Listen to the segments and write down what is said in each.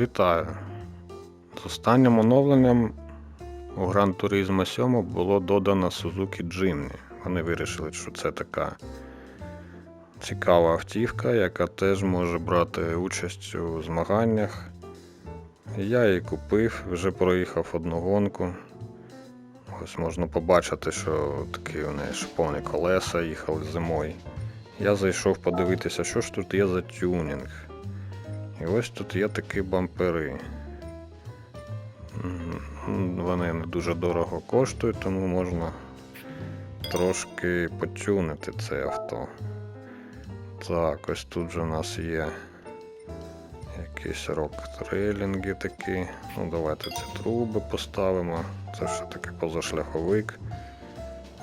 Вітаю! З останнім оновленням у Gran Turismo 7 було додано Suzuki Jimny. Вони вирішили, що це така цікава автівка, яка теж може брати участь у змаганнях. Я її купив, вже проїхав одну гонку. Ось можна побачити, що такі у неї шиповні колеса їхали зимою. Я зайшов подивитися, що ж тут є за тюнінг. І ось тут є такі бампери. Вони не дуже дорого коштують, тому можна трошки потюнити це авто. Так, ось тут же у нас є якісь рок-трейлінги такі. Ну, давайте ці труби поставимо. Це все таки позашляховик.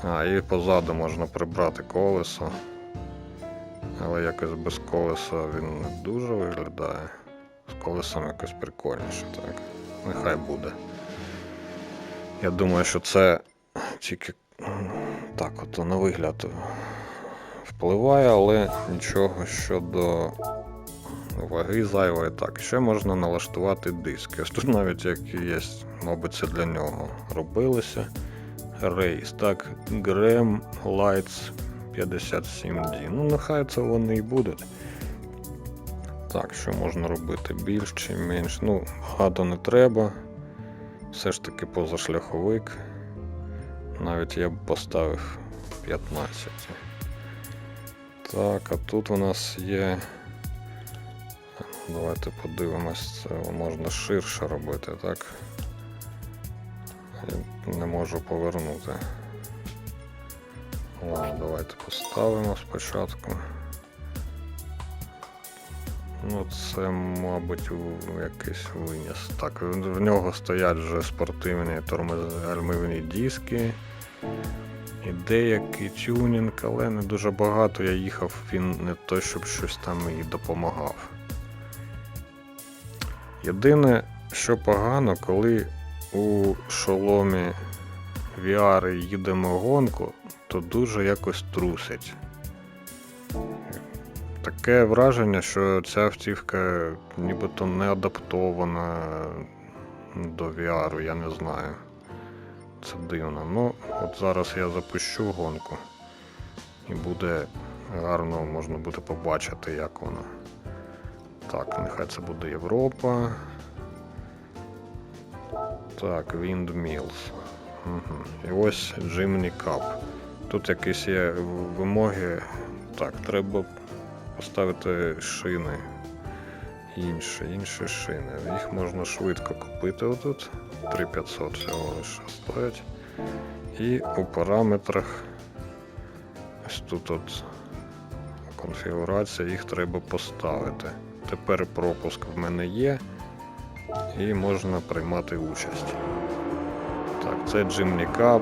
А, і позаду можна прибрати колесо. Але якось без колеса він не дуже виглядає. З колесом якось прикольніше, так. Нехай буде. Я думаю, що це тільки так от на вигляд впливає, але нічого щодо ваги зайвої. Так, ще можна налаштувати диски. Ось тут навіть які є, мабуть, це для нього робилося. Рейс, так, Graham Lights 57D. Ну, нехай це вони і будуть. Так, що можна робити більш чи менш. Ну, багато не треба. Все ж таки позашляховик. Навіть я б поставив 15. Так, а тут у нас є. Давайте подивимось, це можна ширше робити, так? Я не можу повернути. Ладно, давайте поставимо спочатку. Ну, це, мабуть, якийсь виніс. Так, в нього стоять вже спортивні тормозгальмівні диски. І деякий тюнінг, але не дуже багато. Я їхав, він не то, щоб щось там і допомагав. Єдине, що погано, коли у шоломі VR і їдемо гонку, то дуже якось трусить. Таке враження, що ця автівка нібито не адаптована до VR, я не знаю. Це дивно. Ну, от зараз я запущу гонку. І буде гарно можна буде побачити, як вона. Так, нехай це буде Європа. Так, Windmills. Угу. І ось Jimny Cup. Тут якісь є вимоги. Так, треба поставити шини. Інші, інші шини. Їх можна швидко купити отут. 3500 всього лише стоять. І у параметрах ось тут от конфігурація, їх треба поставити. Тепер пропуск в мене є, і можна приймати участь. Так, це Jimny Cup,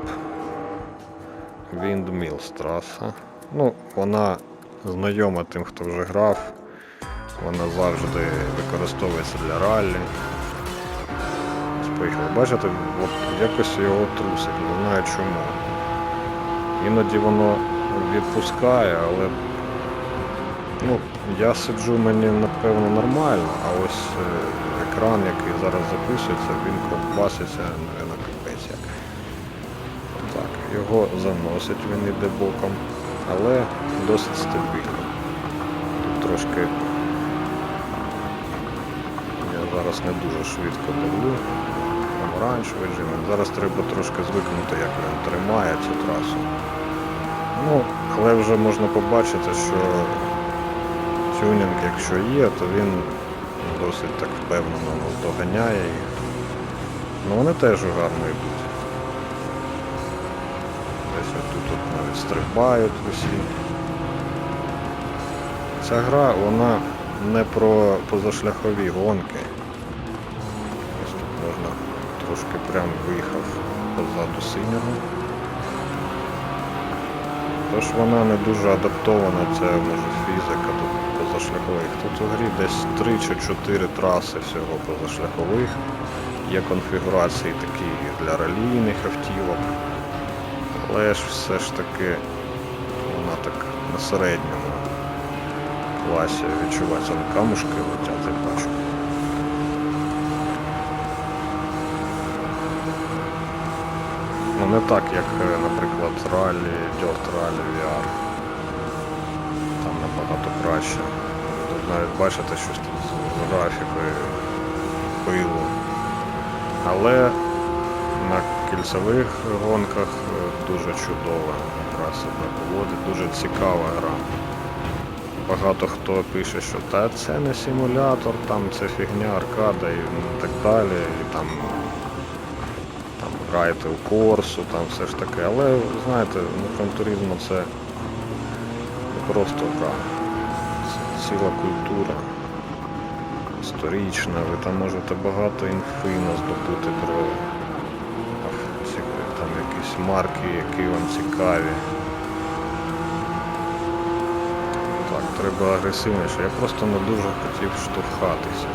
Windmills траса. Ну, вона знайома тим, хто вже грав. Вона завжди використовується для раллі. Поїхали. Бачите, от якось його трусить, не знаю чому. Іноді воно відпускає, але ну, я сиджу мені напевно нормально, а ось е, екран, який зараз записується, він ковбаситься його заносить, він йде боком, але досить стабільно. Тут трошки я зараз не дуже швидко давлю. Помаранчевий режим. Зараз треба трошки звикнути, як він тримає цю трасу. Ну, але вже можна побачити, що тюнінг, якщо є, то він досить так впевнено доганяє їх. Ну вони теж гарно йдуть. Отут тут навіть стрибають усі. Ця гра, вона не про позашляхові гонки. Ось тут можна трошки прям виїхав позаду синього. Тож вона не дуже адаптована, це може фізика тут позашляхових. Тут у грі десь 3 чи 4 траси всього позашляхових. Є конфігурації такі для ралійних автівок. Але ж все ж таки вона так на середньому класі відчувається на камушки летять, я бачу. Ну не так, як, е, наприклад, ралі, Dirt Rally VR. Там набагато краще. Тут навіть бачите щось тут з графікою пилу. Але на кільцевих гонках е, дуже чудово якраз себе поводить, дуже цікава гра. Багато хто пише, що та це не симулятор, там це фігня, аркада і так далі. І там, там граєте у корсу, там все ж таке. Але знаєте, ну, Gran це не просто гра. Це ціла культура історична, ви там можете багато інфи здобути про якісь марки, які вам цікаві. Так, треба агресивніше. Я просто не дуже хотів штовхатися.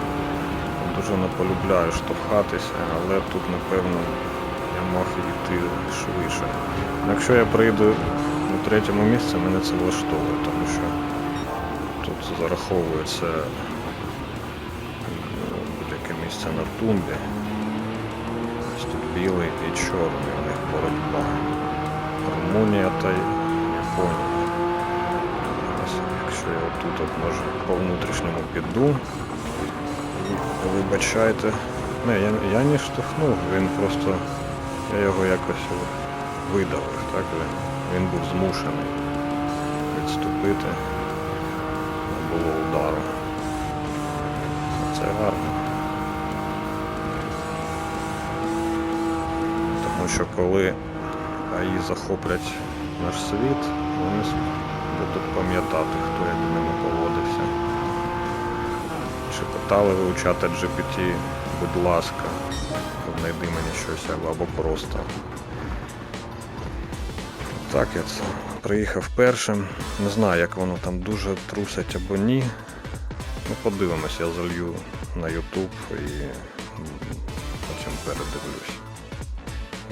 Дуже не полюбляю штовхатися, але тут, напевно, я мав йти швидше. Якщо я прийду у третьому місці, мене це влаштовує, тому що тут зараховується е, будь-яке місце на тумбі. Ось тут білий і чорний боротьба. Румунія та Японія. Якщо я отут от може по внутрішньому піду, вибачайте. Не, я, я не штовхнув, він просто. Я його якось видавив, так? Він був змушений відступити. Не було удару. Це гарно. Тому що коли АІ захоплять наш світ, вони будуть пам'ятати, хто як з ними поводився. Чи питали ви у чата GPT, будь ласка, знайди мені щось або просто. Так, я це приїхав першим. Не знаю, як воно там дуже трусить або ні. Ну, подивимось, я залью на YouTube і потім передивлюсь.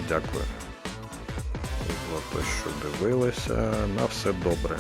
Дякую те, що дивилися. На все добре.